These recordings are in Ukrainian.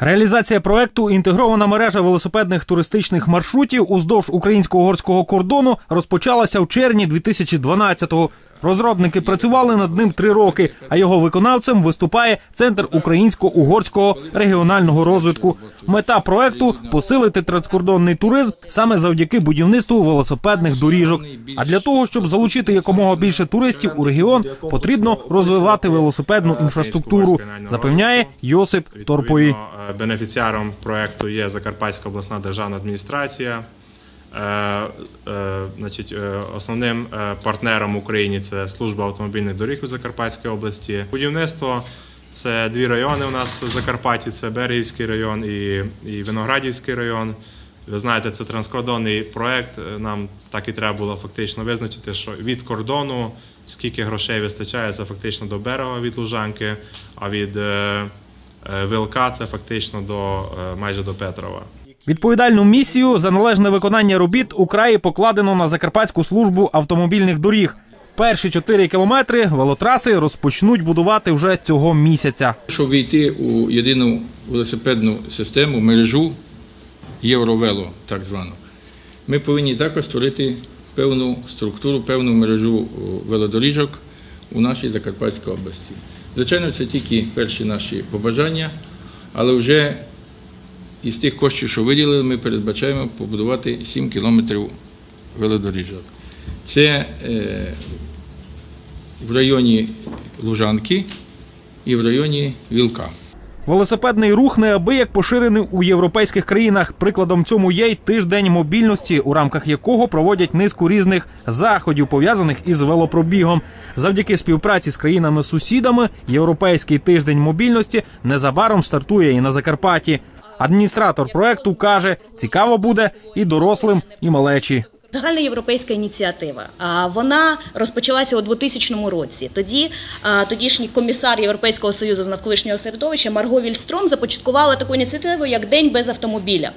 Реалізація проекту інтегрована мережа велосипедних туристичних маршрутів уздовж українсько-угорського кордону розпочалася в червні 2012-го. Розробники працювали над ним три роки, а його виконавцем виступає центр українсько-угорського регіонального розвитку. Мета проекту посилити транскордонний туризм саме завдяки будівництву велосипедних доріжок. А для того, щоб залучити якомога більше туристів у регіон, потрібно розвивати велосипедну інфраструктуру, запевняє Йосип Торпові. Е, Бенефіціаром проекту є Закарпатська обласна державна адміністрація. Е, е, Значить, е, основним партнером Україні це служба автомобільних доріг у Закарпатській області. Будівництво це дві райони у нас в Закарпатті: це Берегівський район і, і Виноградівський район. Ви знаєте, це транскордонний проект. Нам так і треба було фактично визначити, що від кордону скільки грошей вистачає, це фактично до берега від Лужанки, а від Вилка це фактично до майже до Петрова. Відповідальну місію за належне виконання робіт у краї покладено на Закарпатську службу автомобільних доріг. Перші чотири кілометри велотраси розпочнуть будувати вже цього місяця. Щоб війти у єдину велосипедну систему, мережу Євровело, так звану, ми повинні також створити певну структуру, певну мережу велодоріжок у нашій Закарпатській області. Звичайно, це тільки перші наші побажання, але вже із тих коштів, що виділили, ми передбачаємо побудувати 7 кілометрів велодоріжок. Це е, в районі Лужанки і в районі Вілка. Велосипедний рух неабияк поширений у європейських країнах. Прикладом цьому є й тиждень мобільності, у рамках якого проводять низку різних заходів, пов'язаних із велопробігом. Завдяки співпраці з країнами-сусідами європейський тиждень мобільності незабаром стартує і на Закарпатті. Адміністратор проекту каже, цікаво буде і дорослим, і малечі. Загальна європейська ініціатива. Вона розпочалася у 2000 році. Тоді тодішній комісар Європейського союзу з навколишнього середовища Марго Вільстром започаткувала таку ініціативу як День без автомобіля.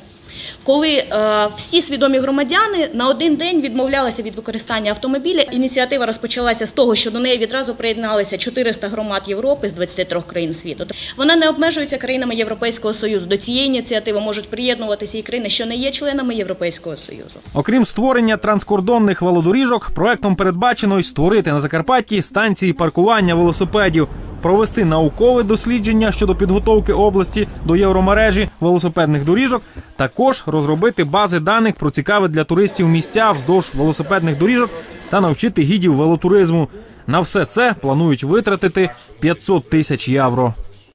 Коли е, всі свідомі громадяни на один день відмовлялися від використання автомобіля, ініціатива розпочалася з того, що до неї відразу приєдналися 400 громад Європи з 23 країн світу. Вона не обмежується країнами Європейського союзу. До цієї ініціативи можуть приєднуватися і країни, що не є членами Європейського союзу. Окрім створення транскордонних велодоріжок, проектом передбачено й створити на Закарпатті станції паркування велосипедів, провести наукове дослідження щодо підготовки області до євромережі велосипедних доріжок, також розробити бази даних про цікаві для туристів місця вздовж велосипедних доріжок та навчити гідів велотуризму. На все це планують витратити 500 тисяч євро.